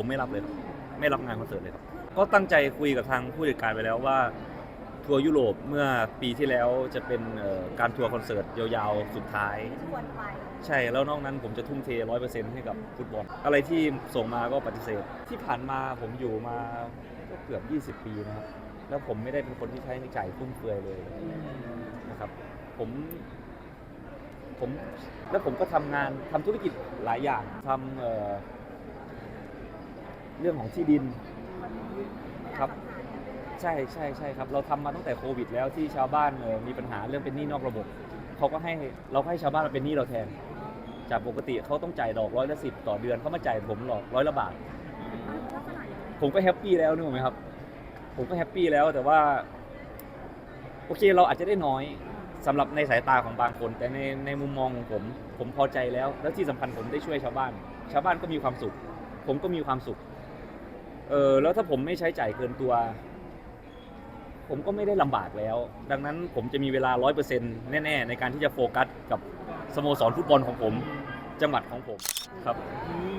ผมไม่รับเลยครับไม่รับงานคอนเสิร์ตเลยครับก็ตั้งใจคุยกับทางผู้จัดการไปแล้วว่าทัวร์ยุโรปเมื่อปีที่แล้วจะเป็นเอ่อการทัวร์คอนเสิร์ตยาวๆสุดท้ายชวนไปใช่แล้วนอกนั้นผมจะทุ่มเทร้อยเปอร์เซ็นต์ให้กับฟุตบอล อะไรที่ส่งมาก็ปฏิเสธ ที่ผ่านมาผมอยู่มาก็เกือบ 20 ปีนะครับ แล้วผมไม่ได้เป็นคนที่ใช้จ่ายฟุ่มเฟือยเลยนะครับผมผมแล้วผมก็ทำงานทำธุรกิจหลายอย่างทำ เรื่องของที่ดินครับ ใช่ใช่ใช่ครับ เราทำมาตั้งแต่โควิด แล้วที่ชาวบ้านเอ่อมีปัญหาเรื่องเป็นหนี้นอกระบบเขาก็ให้เราก็ให้ชาวบ้านมาเป็นหนี้เราแทน จากปกติเขาต้องจ่ายดอกร้อยละสิบต่อเดือนเขามาจ่ายผมหรอกร้อยละบาท ผมก็แฮปปี้แล้วนึกออกไหมครับ ผมก็แฮปปี้แล้วแต่ว่า โอเคเราอาจจะได้น้อยสำหรับในสายตาของบางคน แต่ในในมุมมองของผม ผมพอใจแล้ว แล้วที่สำคัญผมได้ช่วยชาวบ้าน ชาวบ้านก็มีความสุข ผมก็มีความสุข เออแล้วถ้าผมไม่ใช้จ่ายเกินตัว ผมก็ไม่ได้ลำบากแล้ว ดังนั้นผมจะมีเวลาร้อยเปอร์เซ็นต์แน่ ๆ ในการที่จะโฟกัสกับสโมสรฟุตบอลของผม จังหวัดของผมครับ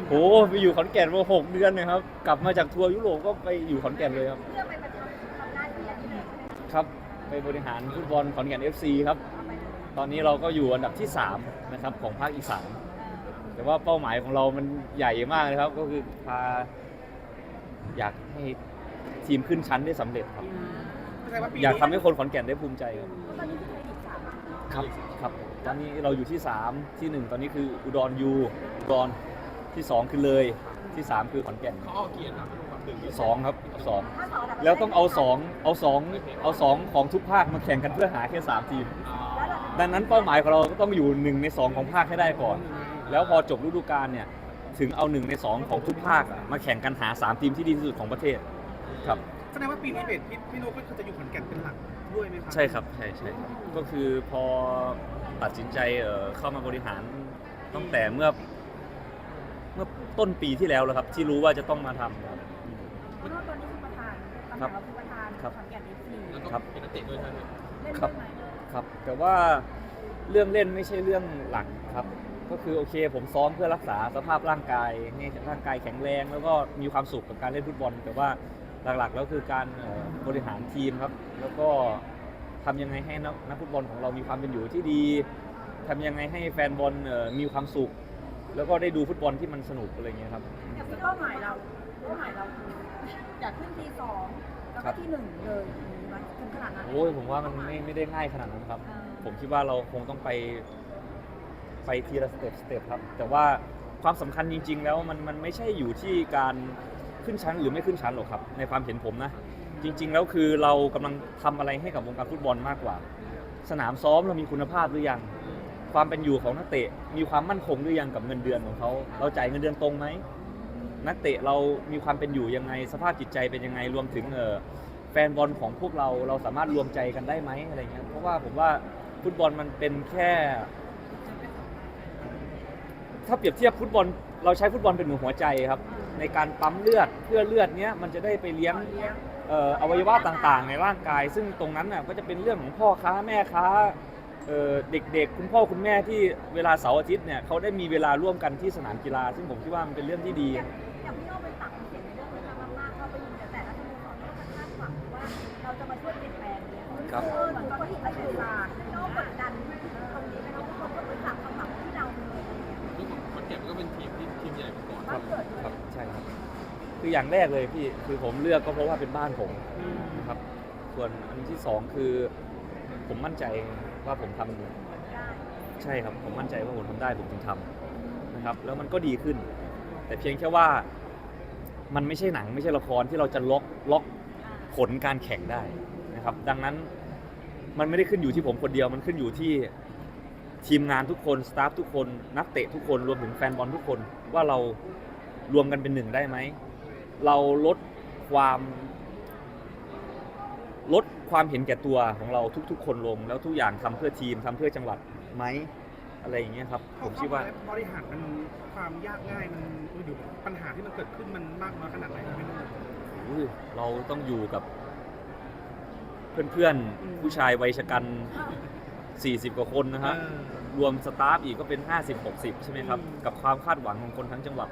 โหไปอยู่ขอนแก่นมาหกเดือนนะครับ กลับมาจากทัวร์ยุโรปก็ไปอยู่ขอนแก่นเลยครับ เพื่อไปประจำทำหน้าที่อะไรครับไปบริหารฟุตบอลขอนแก่น FC ครับ ตอนนี้เราก็อยู่อันดับที่ 3 นะครับ ของภาคอีสานแต่ว่าเป้าหมายของเรามันใหญ่มากนะครับ ก็คือพา อยากให้ทีมขึ้นชั้นได้สำเร็จครับแสดงว่าปีอยากนี้ทำให้คนขอนแก่นได้ภูมิใจครับตอนนี้คือไทยลีกสามครับครับตอนนี้เราอยู่ที่ 3 ที่ 1 ตอนนี้คืออุดรยูอุดรที่ 2 คือเลยที่ 3 คือขอนแก่นเขาเอาเกียรติครับความถึงสองครับสองถ้าสองดับแล้วต้องเอาสองเอาสองเอาสองของทุกภาคมาแข่งกันเพื่อหาแค่สามทีม แล้วเราดังนั้นเป้าหมายของเราก็ต้องอยู่หนึ่งในสองของภาคให้ได้ก่อน แล้วพอจบฤดูกาลเนี่ย ถึงเอาหนึ่งในสองของทุกภาคอะมาแข่งกันหาสามทีมที่ดีที่สุดของประเทศครับ แสดงว่าปีนี้เบสพี่พี่นุ๊กก็คือจะอยู่ขอนแก่นเป็นหลักด้วยไหมครัใช่ครับใช่ใช่ครับก็คือพอตัดสินใจเอ่อเข้ามาบริหารตั้งแต่เมื่อ เมื่อต้นปีที่แล้วแล้วครับ ที่รู้ว่าจะต้องมาทำครับ เพราะว่าตอนนี้คือประธานตำแหน่งเราคือประธานครับ ขอนแก่นเอฟซีแล้วก็ครับ เป็นนักเตะด้วยใช่ไหมเล่นครัด้บวยไหม ครับ แต่ว่าเรื่องเล่นไม่ใช่เรื่องหลักครับ ก็คือโอเค ผมซ้อมเพื่อรักษาสภาพร่างกายให้ร่างกายแข็งแรง แล้วก็มีความสุขกับการเล่นฟุตบอล แต่ว่าหลักๆแล้วคือการเอ่อบริหารทีมครับ แล้วก็ทำยังไงให้นักนักฟุตบอลของเรามีความเป็นอยู่ที่ดีทำยังไงให้แฟนบอลเอ่อมีความสุข แล้วก็ได้ดูฟุตบอลที่มันสนุกอะไรเงี้ยครับแต่คือเป้าหมายเราเป้าหมายเราคืออยากขึ้นทีสองแล้วครัก็บที่หนึ่งเลยมันถึงขนาดนั้นโอ้ยผมว่ามันไม่ไม่ได้ง่ายขนาดนั้นครับอ่าผมคิดว่าเราคงต้องไป ไปทีละสเต็ปสเต็ปครับ แต่ว่าความสำคัญจริง ๆ แล้วมันมันไม่ใช่อยู่ที่การขึ้นชั้นหรือไม่ขึ้นชั้นหรอกครับ ในความเห็นผมนะ จริง ๆ แล้วคือเรากำลังทำอะไรให้กับวงการฟุตบอลมากกว่า สนามซ้อมเรามีคุณภาพหรือยัง ความเป็นอยู่ของนักเตะมีความมั่นคงหรือยังกับเงินเดือนของเขาเราจ่ายเงินเดือนตรงไหม นักเตะเรามีความเป็นอยู่ยังไงสภาพจิตใจเป็นยังไงรวมถึงเออแฟนบอลของพวกเราเราสามารถรวมใจกันได้ไหมอะไรเงี้ยเพราะว่าผมว่าฟุตบอลมันเป็นแค่ ถ้าเปรียบเทียบฟุตบอล เราใช้ฟุตบอลเป็นเหมือนหัวใจครับ ในการปั๊มเลือดเพื่อเลือดเนี้ยมันจะได้ไปเลี้ยงเอ่ออวัยวะต่างๆ ในร่างกาย ซึ่งตรงนั้นน่ะก็จะเป็นเรื่องของพ่อค้าแม่ค้าเอ่อเด็กๆ คุณพ่อคุณแม่ที่เวลาเสาร์อาทิตย์เนี่ยเขาได้มีเวลาร่วมกันที่สนามกีฬา ซึ่งผมคิดว่ามันเป็นเรื่องที่ดี อย่างอย่างพี่โอ้เป็นตักเสียงในเรื่องนี้มากๆเข้าไปอยู่แต่แต่ละสโมสรก็จะคาดหวังว่าเราจะมาช่วยเปลี่ยนแปลงเนี่ยครับ คืออย่างแรกเลยพี่คือผมเลือกก็เพราะว่าเป็นบ้านผมนะครับ ส่วนอันที่สองคือผมมั่นใจว่าผมทำได้ใช่ครับผมมั่นใจว่าผมทำได้ผมถึงทำนะครับ แล้วมันก็ดีขึ้น แต่เพียงแค่ว่ามันไม่ใช่หนังไม่ใช่ละครที่เราจะล็อกล็อกผลการแข่งได้นะครับ ดังนั้นมันไม่ได้ขึ้นอยู่ที่ผมคนเดียวมันขึ้นอยู่ที่ทีมงานทุกคนสตาฟทุกคน นักเตะทุกคนรวมถึงแฟนบอลทุกคนว่าเรารวมกันเป็นหนึ่งได้ไหม เราลดความ ลดความเห็นแก่ตัวของเราทุก ๆ คนลง แล้วทุกอย่างทำเพื่อทีมทำเพื่อจังหวัดไหมอะไรอย่างเงี้ยครับผมคิดว่า บริหารมันความยากง่ายมันหรือปัญหาที่มันเกิดขึ้นมันมากน้อยขนาดไหนครับพี่นุ๊กอุ้ยเราต้องอยู่กับ เพื่อนอืม ๆ ผู้ชายวัยชะกัน 40 กว่าคนนะฮะ เออ รวมสตาฟอีกก็เป็น 50-60 ใช่ไหมครับ อืม กับความคาดหวังของคนทั้งจังหวัด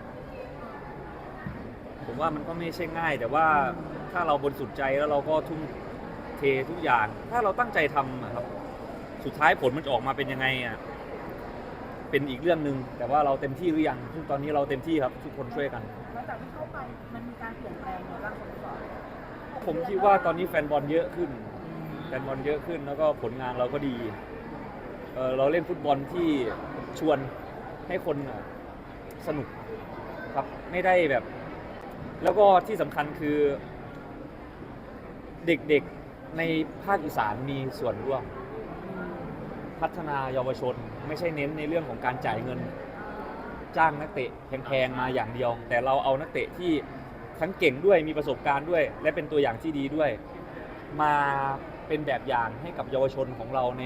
ผผมว่ามันก็ไม่ใช่ง่าย แต่ว่าถ้าเราบริสุทธิ์ใจแล้วเราก็ทุ่มเททุกอย่าง ถ้าเราตั้งใจทำอะครับ สุดท้ายผลมันจะออกมาเป็นยังไงอะเป็นอีกเรื่องหนึ่งแต่ว่าเราเต็มที่หรือยังซึ่งตอนนี้เราเต็มที่ครับทุกคนช่วยกัน หลังจากที่เข้าไปมันมีการเปลี่ยนแปลงในร่างสโมสรผมคิดว่าตอนนี้แฟนบอลเยอะขึ้น แฟนบอลเยอะขึ้นแล้วก็ผลงานเราก็ดีเออเราเล่นฟุตบอลที่ชวนให้คนอะสนุกครับไม่ได้แบบ แล้วก็ที่สำคัญคือ เด็กๆในภาคอีสานมีส่วนร่วม พัฒนาเยาวชนไม่ใช่เน้นในเรื่องของการจ่ายเงิน จ้างนักเตะแพงๆมาอย่างเดียว แต่เราเอานักเตะที่ทั้งเก่งด้วยมีประสบการณ์ด้วย และเป็นตัวอย่างที่ดีด้วย มาเป็นแบบอย่างให้กับเยาวชนของเราใน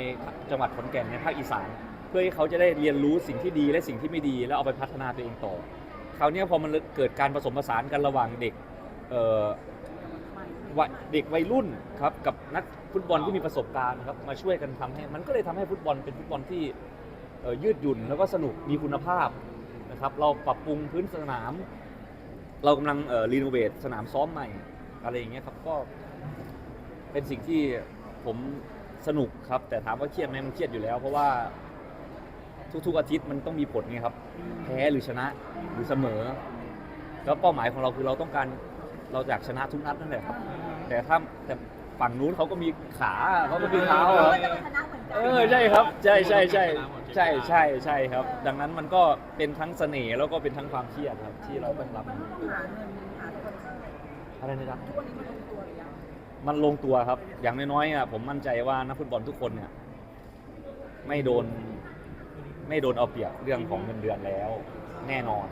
จังหวัดขอนแก่นในภาคอีสาน เพื่อให้เขาจะได้เรียนรู้สิ่งที่ดีและสิ่งที่ไม่ดี แล้วเอาไปพัฒนาตัวเองต่อ คราวเนี้ยพอมันเกิดการผสมผสานกันระหว่างเด็กเอ่อวัยเด็กวัยรุ่นครับกับนักฟุตบอลที่มีประสบการณ์ครับมาช่วยกันทำให้ มันก็เลยทำให้ฟุตบอลเป็นฟุตบอลที่ยืดหยุ่นแล้วก็สนุกมีคุณภาพนะครับ เราปรับปรุงพื้นสนาม เรากำลังรีโนเวทสนามซ้อมใหม่อะไรอย่างเงี้ยครับก็เป็นสิ่งที่ผมสนุกครับ แต่ถามว่าเครียดไหมมันเครียดอยู่แล้ว เพราะว่า ทุกๆอาทิตย์มันต้องมีผลไงครับ แพ้หรือชนะหรือเสมอ แล้วเป้าหมายของเราคือเราต้องการเราอยากชนะทุกนัดนั่นแหละครับ แต่ถ้าแต่ฝั่งนู้นเขาก็มีขาเขาก็มีเท้าเราครับก็จะมาชนะเหมือนกัเออใช่ครับใช่ใช่ใช่ใช่ใช่ใช่ครับ ดังนั้นมันก็เป็นทั้งเสน่ห์แล้วก็เป็นทั้งความเครียดครับที่เราต้องรับมันต้องหาเงินหาสปอนเซอร์อะไรนะครับทุกวันนี้มันลงตัวหรือยังมันลงตัวครับ อย่างน้อยๆอะผมมั่นใจว่านักฟุตบอลทุกคนเนี่ยไม่โดน ไม่โดนเอาเปรียบเรื่องของเงินเดือนแล้วแน่นอน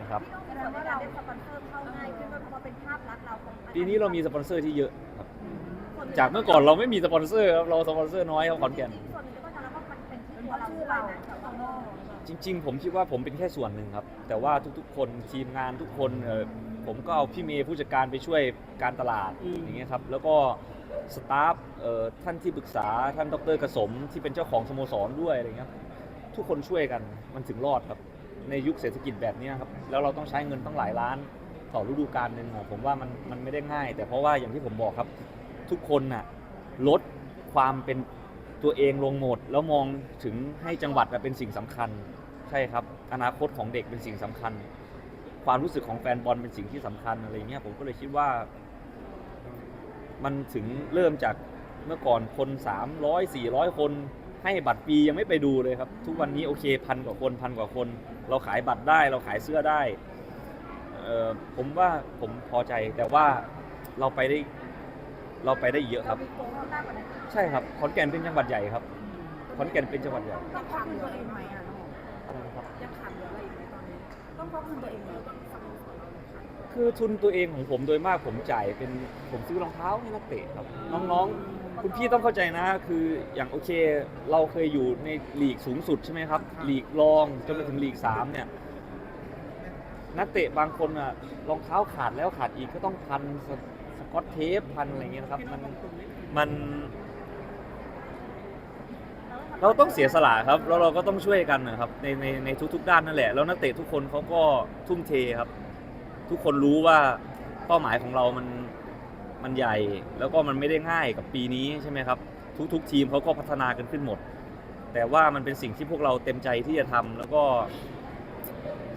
นะครับ แสดงว่าเราได้สปอนเซอร์เข้าง่ายขึ้นด้วยเพราะว่าเป็นภาพลักษณ์เราของปีนี้เรามีสปอนเซอร์ที่เยอะครับจากเมื่อก่อนเราไม่มีสปอนเซอร์ครับเราสปอนเซอร์น้อยครับขอนแก่นส่วนหนึ่งก็จะรับว่ามันเป็นที่ตัวเราด้วยนะจากข้างนอกจริง ๆ ผมคิดว่าผมเป็นแค่ส่วนหนึ่งครับ แต่ว่าทุกๆ คนทีมงานทุกคนเออผมก็เอาพี่เมย์ผู้จัดการไปช่วยการตลาดอย่างเงี้ยครับแล้วก็สตาฟเอ่อท่านที่ปรึกษาท่านดรกสมที่เป็นเจ้าของสโมสรด้วยอะไรเงี้ยครับ ทุกคนช่วยกันมันถึงรอดครับ ในยุคเศรษฐกิจแบบนี้ครับ แล้วเราต้องใช้เงินตั้งหลายล้านต่อฤดูกาลหนึ่งผมว่ามันมันไม่ได้ง่าย แต่เพราะว่าอย่างที่ผมบอกครับ ทุกคนน่ะลดความเป็นตัวเองลงหมด แล้วมองถึงให้จังหวัดเป็นสิ่งสำคัญ ใช่ครับ อนาคตของเด็กเป็นสิ่งสำคัญ ความรู้สึกของแฟนบอลเป็นสิ่งที่สำคัญอะไรเงี้ยผมก็เลยคิดว่า มันถึงเริ่มจากเมื่อก่อนคน300 400 คน ให้บัตรฟรียังไม่ไปดูเลยครับ ทุกวันนี้โอเคพันกว่าคนพันกว่าคน เราขายบัตรได้เราขายเสื้อได้เอ่อผมว่าผมพอใจแต่ว่าเราไปได้เราไปได้อีกเยอะคเรารับมีโกงมากกว่านั้นใช่ครับขอนแก่นเป็นจังหวัดใหญ่ครับขอนแก่นเป็นจังหวัดใหญ่ต้องควักเงินตัวเองไหมอะน้องอะไรนะครับยังขาดเหลืออะไรอีกไหมตอนนี้ต้องควักเงินตัวเองไหมต้องสโมสรเราเลยค่ะคือทุนตัวเองของผมโดยมากผมจ่ายเป็นผมซื้อรองเท้าให้นักเตะครับ น้องๆ คุณพี่ต้องเข้าใจนะ คืออย่างโอเค เราเคยอยู่ในลีกสูงสุดใช่ไหมครับลีกรองจนไปถึงลีกสามเนี่ยนักเตะบางคนอะรองเท้าขาดแล้วขาดอีกก็ต้องพันสสกอตเทปพันอะไรเงี้ยนะครับมันมันเราต้องเสียสละครับแล้วเราก็ต้องช่วยกันนะครับในในในทุกๆ ด้านนั่นแหละ แล้วนักเตะทุกคนเขาก็ทุ่มเทครับ ทุกคนรู้ว่าเป้าหมายของเรามัน มันใหญ่ แล้วก็มันไม่ได้ง่ายกับปีนี้ใช่ไหมครับ ทุกๆ ทีมเขาก็พัฒนากันขึ้นหมด แต่ว่ามันเป็นสิ่งที่พวกเราเต็มใจที่จะทำแล้วก็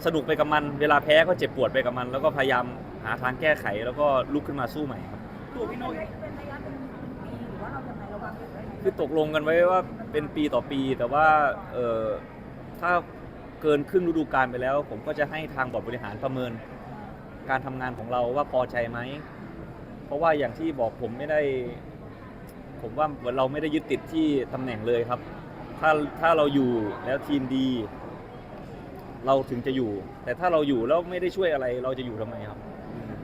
สนุกไปกับมัน เวลาแพ้ก็เจ็บปวดไปกับมัน แล้วก็พยายามหาทางแก้ไขแล้วก็ลุกขึ้นมาสู้ใหม่ครับตัวพี่โน้ตเป็นระยะเป็นปีหรือว่าเราจะไหนระวังอยู่ไว้ไหนคือตกลงกันไว้ว่าเป็นปีต่อปี แต่ว่าเออถ้าเกินครึ่งฤดูกาลไปแล้ว ผมก็จะให้ทางบอร์ดบริหารประเมินการทำงานของเราว่าพอใจไหม เพราะว่าอย่างที่บอกผมไม่ได้ ผมว่าเหมือนเราไม่ได้ยึดติดที่ตำแหน่งเลยครับ ถ้าถ้าเราอยู่แล้วทีมดี เราถึงจะอยู่ แต่ถ้าเราอยู่แล้วไม่ได้ช่วยอะไรเราจะอยู่ทำไมครับ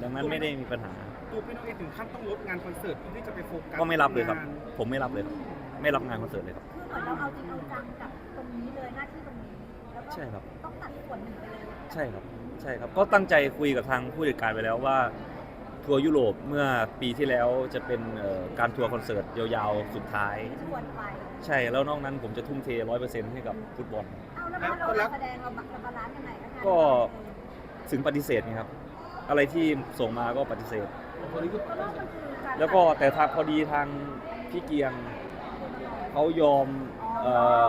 ดังนั้นไม่ได้มีปัญหา ตัวพี่โน้ตเองถึงขั้นต้องลดงานคอนเสิร์ตเพื่อที่จะไปโฟกัสก็ไม่รับเลยครับงานผมไม่รับเลยครับไม่รับงานคอนเสิร์ตเลยครับ คือเหมือนเราเอาจริงเอาจังกับตรงนี้เลยหน้าที่ตรงนี้แล้วก็ใช่ครับ ต้องตัดส่วนหนึ่งไปเลย ใช่ครับ ใช่ครับ ก็ตั้งใจคุยกับทางผู้จัดการไปแล้วว่า ทัวร์ยุโรปเมื่อปีที่แล้วจะเป็นเอ่อการทัวร์คอนเสิร์ตยาวๆสุดท้าย ชวนไปใช่แล้วนอกนั้นผมจะทุ่มเทร้อยเปอร์เซ็นต์ให้กับฟุตบอล เอาแล้วมันเราแสดงเราบักเราบาลานซ์ยังไงคะก็ ถึงปฏิเสธไงครับ อะไรที่ส่งมาก็ปฏิเสธคนนี้คือเพราะว่ามันคือการแล้วก็แต่ทางพอดีทางพี่เกียงเขายอมเออ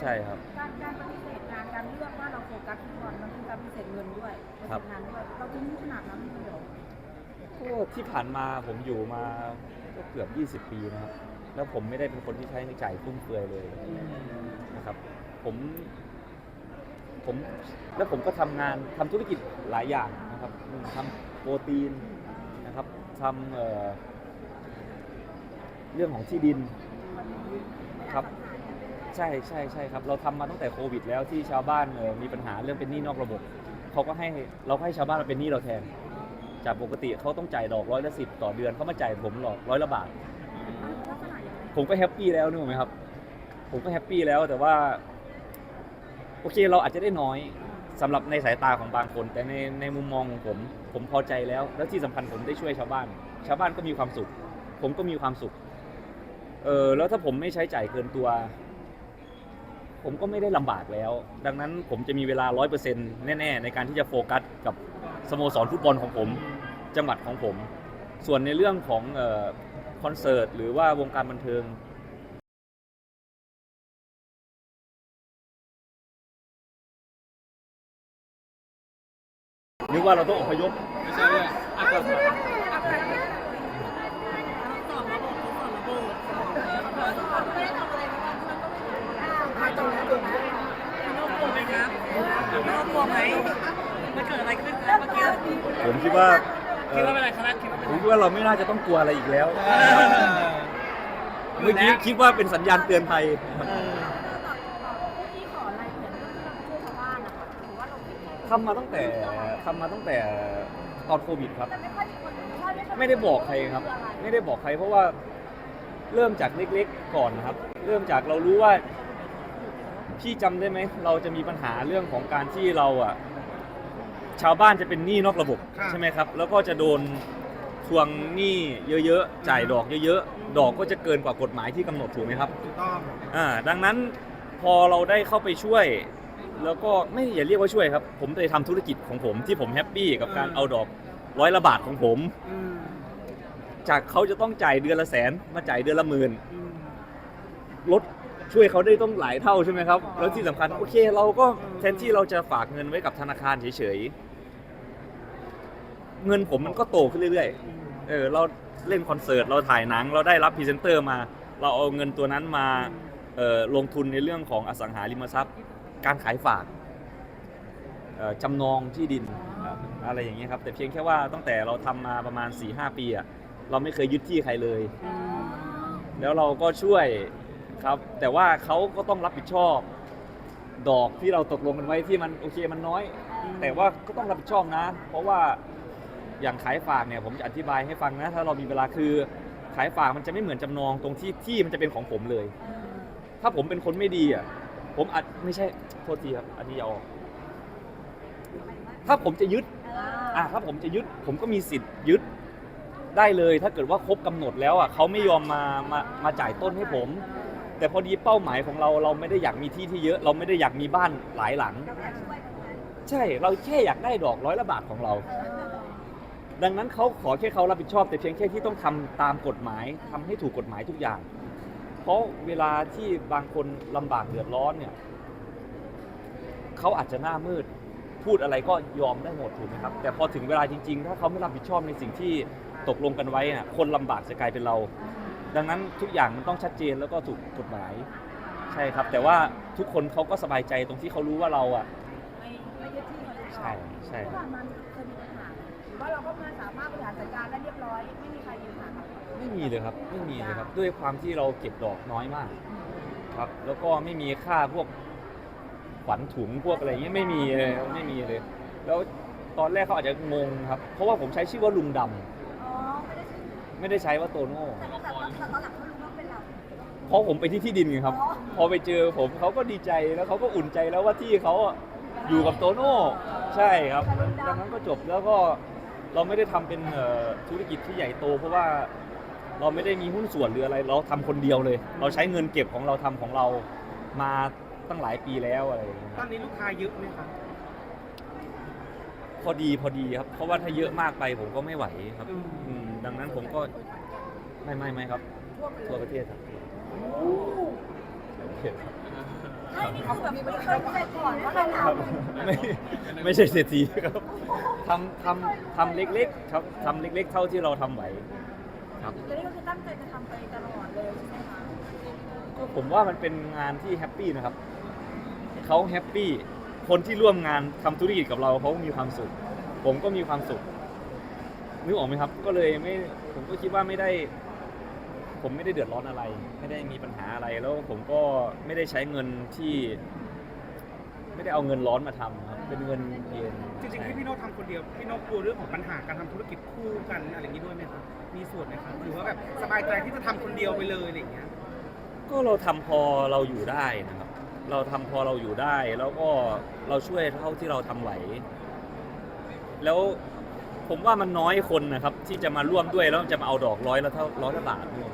ใช่ครับ การการปฏิเสธงานการเลือกว่าเราโฟกัสฟุตบอลมันคือการปฏิเสธเงินด้วยปฏิเสธงานด้วยเราทิ้งขนาดนั้นเลยเหรอก็ที่ผ่านมาผมอยู่มาก็เกือบ 20 ปีนะครับ แล้วผมไม่ได้เป็นคนที่ใช้ในจ่ายฟุ่มเฟือยเลยนะครับ ผมผมแล้วผมก็ทำงานทำธุรกิจหลายอย่างนะครับอืมทำโปรตีนนะครับทำเอ่อเรื่องของที่ดินครับ ใช่ใช่ใช่ครับเราทำมาตั้งแต่โควิด แล้วที่ชาวบ้านเออมีปัญหาเรื่องเป็นหนี้นอกระบบเขาก็ให้เราก็ให้ชาวบ้านมาเป็นหนี้เราแทน จากปกติเขาต้องจ่ายดอกร้อยละสิบต่อเดือนเขามาจ่ายผมหรอกร้อยละบาท ลักษณะอย่างไรผมก็แฮปปี้แล้วนึกออกไหมครับ ผมก็แฮปปี้แล้วแต่ว่า โอเคเราอาจจะได้น้อยสำหรับในสายตาของบางคน แต่ในในมุมมองของผม ผมพอใจแล้ว แล้วที่สำคัญผมได้ช่วยชาวบ้าน ชาวบ้านก็มีความสุข ผมก็มีความสุขเออแล้วถ้าผมไม่ใช้จ่ายเกินตัว ผมก็ไม่ได้ลำบากแล้ว ดังนั้นผมจะมีเวลาร้อยเปอร์เซ็นต์แน่ๆ ในการที่จะโฟกัสกับสโมสรฟุตบอลของผม จังหวัดของผม ส่วนในเรื่องของคอนเสิร์ต หรือว่าวงการบันเทิงนึกว่าเราต้องอพยพไม่ใช่เลย อะก่อนน่ากลัวไหมมันเกิดอะไรขึ้นครับเมื่อกี้ผมคิดว่าเอ่คิดอว่าเป็นอะไรครับคิดว่าเป็นผมคิดว่าเราไม่น่าจะต้องกลัวอะไรอีกแล้วเออเมื่อกี้คิดว่าเป็นสัญญาณเตือนภัยเออที่ขอรายละเอียดเรื่องที่เราช่วยชาวบ้านนะคะหรือว่าเราไม่ทำมาตั้งแต่ทำมาตั้งแต่ตอนโควิดครับแต่ไม่ค่อยมีคนใช่ไม่ค่อยไม่ได้บอกใครครับ ไม่ได้บอกใครเพราะว่าเริ่มจากเล็กๆก่อนนะครับ เริ่มจากเรารู้ว่า พี่จำได้ไหม เราจะมีปัญหาเรื่องของการที่เราอะชาวบ้านจะเป็นหนี้นอกระบบใช่ไหมครับ แล้วก็จะโดนทวงหนี้เยอะๆ จ่ายดอกเยอะๆ ดอกก็จะเกินกว่ากฎหมายที่กำหนดถูกไหมครับ ถูกต้อง อ่าดังนั้นพอเราได้เข้าไปช่วย แล้วก็ไม่อย่าเรียกว่าช่วยครับ ผมได้ทำธุรกิจของผมที่ผมแฮปปี้กับการเอาดอกร้อยละบาทของผม อืมจากเขาจะต้องจ่ายเดือนละแสนมาจ่ายเดือนละหมื่นอืมลด ช่วยเขาได้ต้องหลายเท่าใช่ไหมครับ แล้วที่สำคัญโอเค เราก็แทนที่เราจะฝากเงินไว้กับธนาคารเฉยๆ เงินผมมันก็โตขึ้นเรื่อยๆ เออเราเล่นคอนเสิร์ตเราถ่ายหนัง เราได้รับพรีเซนเตอร์มา เราเอาเงินตัวนั้นมาเอ่อลงทุนในเรื่องของอสังหาริมทรัพย์ การขายฝากเอ่อจำนองที่ดินครับอะไรอย่างเงี้ยครับแต่เพียงแค่ว่าตั้งแต่เราทำมาประมาณ4-5ปีอะเราไม่เคยยึดที่ใครเลย แล้วเราก็ช่วย ครับ แต่ว่าเขาก็ต้องรับผิดชอบ ดอกที่เราตกลงกันไว้ที่มันโอเคมันน้อย แต่ว่าก็ต้องรับผิดชอบนะ เพราะว่าอย่างขายฝากเนี่ยผมจะอธิบายให้ฟังนะ ถ้าเรามีเวลาคือขายฝากมันจะไม่เหมือนจำนองตรงที่ที่มันจะเป็นของผมเลย ถ้าผมเป็นคนไม่ดีอะผมอาจไม่ใช่โทษทีครับอันนี้อยาออกถ้าผมจะยึดอะถ้าผมจะยึด ผมก็มีสิทธิ์ยึดได้เลย ถ้าเกิดว่าครบกำหนดแล้วอะเขาไม่ยอมมามามาจ่ายต้นให้ผม แต่พอดีเป้าหมายของเราเราไม่ได้อยากมีที่ที่เยอะ เราไม่ได้อยากมีบ้านหลายหลัง เราแค่ช่วยกันนั้นใช่เราแค่อยากได้ดอกร้อยละบาทของเราดังนั้นเขาขอแค่เขารับผิดชอบ แต่เพียงแค่ที่ต้องทำตามกฎหมายทำให้ถูกกฎหมายทุกอย่าง เพราะเวลาที่บางคนลำบากเดือดร้อนเนี่ยเขาอาจจะหน้ามืด พูดอะไรก็ยอมได้หมดถูกไหมครับ แต่พอถึงเวลาจริงๆ ถ้าเขาไม่รับผิดชอบในสิ่งที่ตกลงกันไว้น่ะคนลำบากจะกลายเป็นเรา ดังนั้นทุกอย่างมันต้องชัดเจนแล้วก็ถูกกฎหมาย ใช่ครับ แต่ว่าทุกคนเขาก็สบายใจตรงที่เขารู้ว่าเราอะไม่ไม่ยึดที่เขาเลยใช่ใช่ที่ผ่านมาเคยมีปัญหาหรือว่าเราก็มาสามารถบริหารจัดการได้เรียบร้อยไม่มีใครยืนหาเราไม่มีเลยครับ ไม่มีเลยครับ ด้วยความที่เราเก็บดอกน้อยมาก ครับ แล้วก็ไม่มีค่าพวกขวัญถุงพวกอะไรเงี้ยไม่มีเลยไม่มีเลย แล้วตอนแรกเขาอาจจะงงครับ เพราะว่าผมใช้ชื่อว่าลุงดำอ๋อ ไม่ได้ชื่อไม่ได้ใช้ว่าโตโน่แต่ว่าแต่ตอนแต่ตอนหลังเขารู้ว่าเป็นเรา เพราะผมไปที่ที่ดินไงครับ อ๋อ พอไปเจอผมเขาก็ดีใจแล้วเขาก็อุ่นใจแล้วว่าที่เขาอะอยู่กับโตโน่ใช่ครับดังนั้นก็จบแล้วก็เราไม่ได้ทำเป็นเอ่อธุรกิจที่ใหญ่โต เพราะว่าเราไม่ได้มีหุ้นส่วนหรืออะไร เราทำคนเดียวเลย เราใช้เงินเก็บของเราทำของเรามาตั้งหลายปีแล้วอะไรอย่างเงี้ยตคอรันบนี้ลูกค้าเยอะไหมครับกพอดีพอดีครับ เพราะว่าถ้าเยอะมากไปผมก็ไม่ไหวครับ อืมอืม ดังนั้นผมก็ไม่ไม่ไม่ครับทั่วไปเลยทั่วประเทศครับโอ้ทั่วประเทศครับใช่นี่คือแบบมีเคยเสร็จก่อนว่าเราครับทำไม่ไม่ใช่เศรษฐีครับทำทำทำเล็กๆครับทำเล็ก ๆ เท่าที่เราทำไหวครับแล้วนี่ก็คือตั้งใจจะทำไปตลอดเลยใช่ไหมคะก็ผมว่ามันเป็นงานที่แฮปปี้นะครับเขาแฮปปี้คนที่ร่วมงานทำธุรกิจกับเราเขามีความสุข ผมก็มีความสุข นึกออกไหมครับ ก็เลยไม่ผมก็คิดว่าไม่ได้ ผมไม่ได้เดือดร้อนอะไร ไม่ได้มีปัญหาอะไรแล้วผมก็ไม่ได้ใช้เงินที่ ไม่ได้เอาเงินร้อนมาทำครับเป็นเงินเย็นจริงๆที่พี่โน้ตทำคนเดียวพี่โน้ตกลัวเรื่องของปัญหาการทำธุรกิจคู่กันอะไรอย่างนี้ด้วยไหมครับมีส่วนไหมครับหรือว่าแบบสบายใจที่จะทำคนเดียวไปเลยอะไรอย่างเงี้ยก็เราทำพอเราอยู่ได้นะครับ เราทำพอเราอยู่ได้ แล้วก็เราช่วยเท่าที่เราทำไหว แล้ว ผมว่ามันน้อยคนนะครับ ที่จะมาร่วมด้วยแล้วจะมาเอาดอกร้อยละเท่าร้อยละบาทด้วย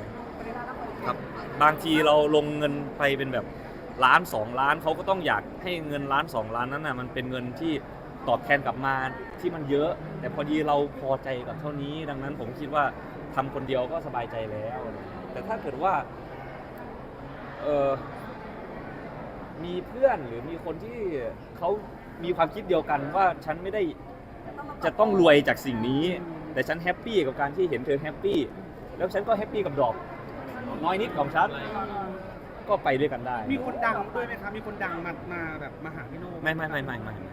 ครับบางทีเราลงเงินไปเป็นแบบล้านสองล้านเขาก็ต้องอยากให้เงินล้านสองล้านนั้นน่ะมันเป็นเงินที่ตอบแทนกลับมาที่มันเยอะ แต่พอดีเราพอใจกับเท่านี้ ดังนั้นผมคิดว่าทำคนเดียวก็สบายใจแล้ว แต่ถ้าเกิดว่าเออมีเพื่อนหรือมีคนที่เขามีความคิดเดียวกันว่าฉันไม่ได้ จะต้องรวยจากสิ่งนี้ แต่ฉันแฮปปี้กับการที่เห็นเธอแฮปปี้แล้วฉันก็แฮปปี้กับดอก น้อยนิดของฉันก็ไปด้วยกันได้มีคนดังด้วยไหมครับมีคนดังมามาแบบมาหาพี่โน้ตไม่ไม่ไม่ไม่ไม่ไม่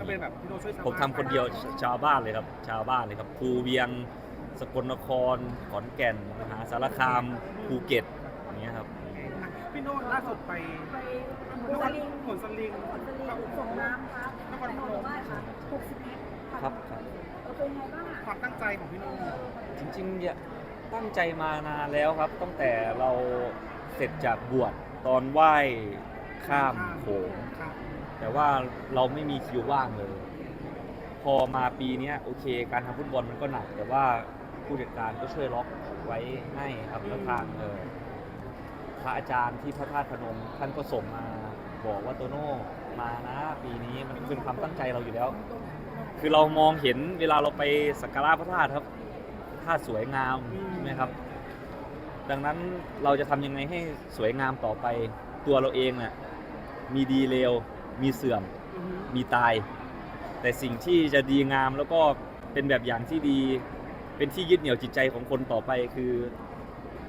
ก็มีเป็นแบบพี่โน้ตช่วยชาวผมทำคนเดียวชาวบ้านเลยครับ ชาวบ้านเลยครับภูเวียง สกลนคร ขอนแก่นมหาสารคามภูเก็ตอย่างเงี้ยครับอะพี่โน้ตล่าสุดไปไปนบุครีรผลสลิงผลสลิงส่งน้ำครับนครพนมบ้านค่ะ60เมตร ครับครับเออเป็นไงบ้างอะความตั้งใจของพี่โน้ตจริงๆเนี่ยตั้งใจมานานแล้วครับ ตั้งแต่เราเสร็จจากบวชตอนไหว้ข้ามโขง ครับแต่ว่าเราไม่มีคิวว่างเลย พอมาปีเนี้ยโอเค การทำฟุตบอลมันก็หนัก แต่ว่าผู้จัดการก็ช่วยล็อกไว้ให้ครับแล้วทางเออพระอาจารย์ที่พระธาตุพนมท่านก็ส่งมาบอกว่าโตโน่มานะ ปีนี้มันเป็นความตั้งใจเราอยู่แล้ว คือเรามองเห็นเวลาเราไปสักการะพระธาตุครับพระธาตุสวยงามใช่ไหมครับ ดังนั้นเราจะทำยังไงให้สวยงามต่อไปตัวเราเองน่ะมีดีเลวมีเสื่อม อือฮึมีตาย แต่สิ่งที่จะดีงามแล้วก็เป็นแบบอย่างที่ดี เป็นที่ยึดเหนี่ยวจิตใจของคนต่อไปคือ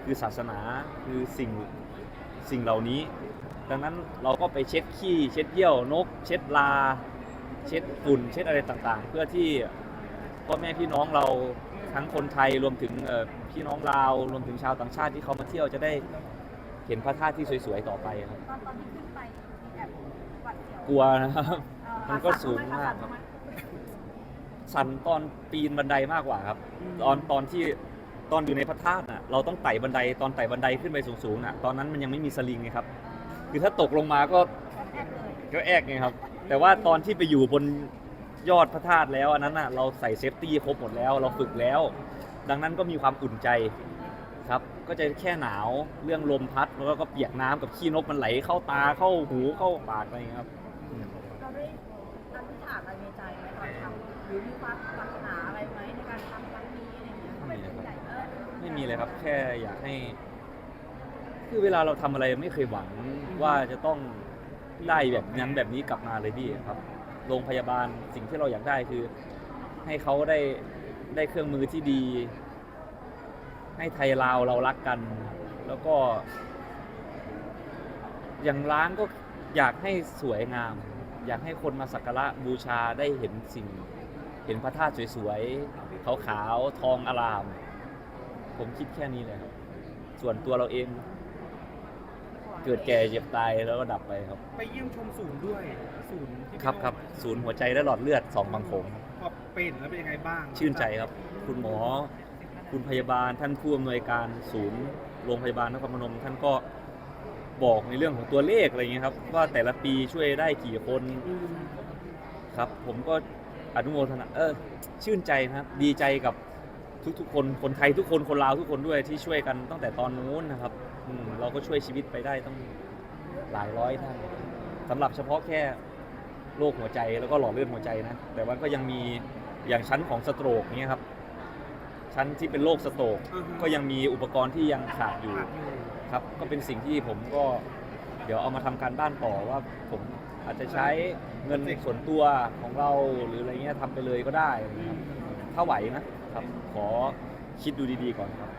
คือศาสนาคือสิ่งสิ่งเหล่านี้ ดังนั้นเราก็ไปเช็ดขี้ เช็ดเยี่ยวนก เช็ดลา เช็ดฝุ่นเช็ดอะไรต่างๆ เพื่อที่พ่อแม่พี่น้องเราทั้งคนไทยรวมถึงเอ่อพี่น้องลาวรวมถึงชาวต่างชาติที่เขามาเที่ยวจะได้เห็นพระธาตุที่สวยๆต่อไปครับตอนตอนที่ขึ้นไปแอบหวัดเสียวกลัวนะครับเอ่อมันก็สูงมากครับสันตอนปีนบันไดมากกว่าครับ ตอนตอนที่ตอนอยู่ในพระธาตุน่ะเราต้องไต่บันไดตอนไต่บันไดขึ้นไปสูงๆน่ะตอนนั้นมันยังไม่มีสลิงไงครับ คือถ้าตกลงมาก็แอบเลย ก็แอกไงครับ แต่ว่าตอนที่ไปอยู่บนยอดพระธาตุแล้วอันนั้นน่ะเราใส่เซฟตี้ครบหมดแล้ว เราฝึกแล้ว ดังนั้นก็มีความอุ่นใจครับ ก็จะแค่หนาวเรื่องลมพัดแล้วก็เปียกน้ำกับขี้นกมันไหลเข้าตาเข้าหูเข้าปากอะไรอย่างเงี้ยครับอืมเราได้ตั้งทิฏฐานอะไรในใจไหมตอนทำหรือมีความปรารถนาอะไรไหมในการทำครั้งนี้อะไรอย่างเงี้ยก็เป็นผู้ใหญ่เออไม่มีเลยครับ แค่อยากให้ คือเวลาเราทำอะไรไม่เคยหวังว่าจะต้อง ได้แบบนั้นแบบนี้กลับมาเลยพี่ครับ โรงพยาบาลสิ่งที่เราอยากได้คือ ให้เขาได้ได้เครื่องมือที่ดี ให้ไทยลาวเรารักกัน แล้วก็ อย่างร้านก็อยากให้สวยงาม อยากให้คนมาสักการะบูชาได้เห็นสิ่ง เห็นพระธาตุสวยๆขาวๆทองอลาม ผมคิดแค่นี้เลยครับส่วนตัวเราเอง เกิดแก่เจ็บตายแล้วก็ดับไปครับ ไปเยี่ยมชมศูนย์ด้วย ศูนย์ที่พี่ครับโน้ตครับศูนย์หัวใจและหลอดเลือดสองบางโขงครับพอเป็นแล้วเป็นยังไงบ้างชื่นใจครับ คุณหมอ คุณพยาบาลท่านผู้อำนวยการศูนย์โรงพยาบาลนครพนมท่านก็บอกในเรื่องของตัวเลขอะไรอย่างเงี้ยครับ ว่าแต่ละปีช่วยได้กี่คนอืมครับ ผมก็อนุโมทนาเออชื่นใจนะครับ ดีใจกับทุกๆคนคนไทยทุกคนคนลาวทุกคนด้วยที่ช่วยกันตั้งแต่ตอนนู้นนะครับ อืมเราก็ช่วยชีวิตไปได้ต้องหลายร้อยท่านสำหรับเฉพาะแค่โรคหัวใจแล้วก็หลอดเลือดหัวใจนะ แต่ว่าก็ยังมีอย่างชั้นของสโตรกเนี้ยครับ ชั้นที่เป็นโรคสโตรกอือฮึ ก็ยังมีอุปกรณ์ที่ยังขาดอยู่ขาดอยู่ครับก็เป็นสิ่งที่ผมก็เดี๋ยวเอามาทำการบ้านต่อว่าผมอาจจะใช้เงินส่วนตัวของเราหรืออะไรเงี้ยทำไปเลยก็ได้อะไรเงี้ยครับถ้าไหวนะครับ ขอคิดดูดีๆก่อนครับ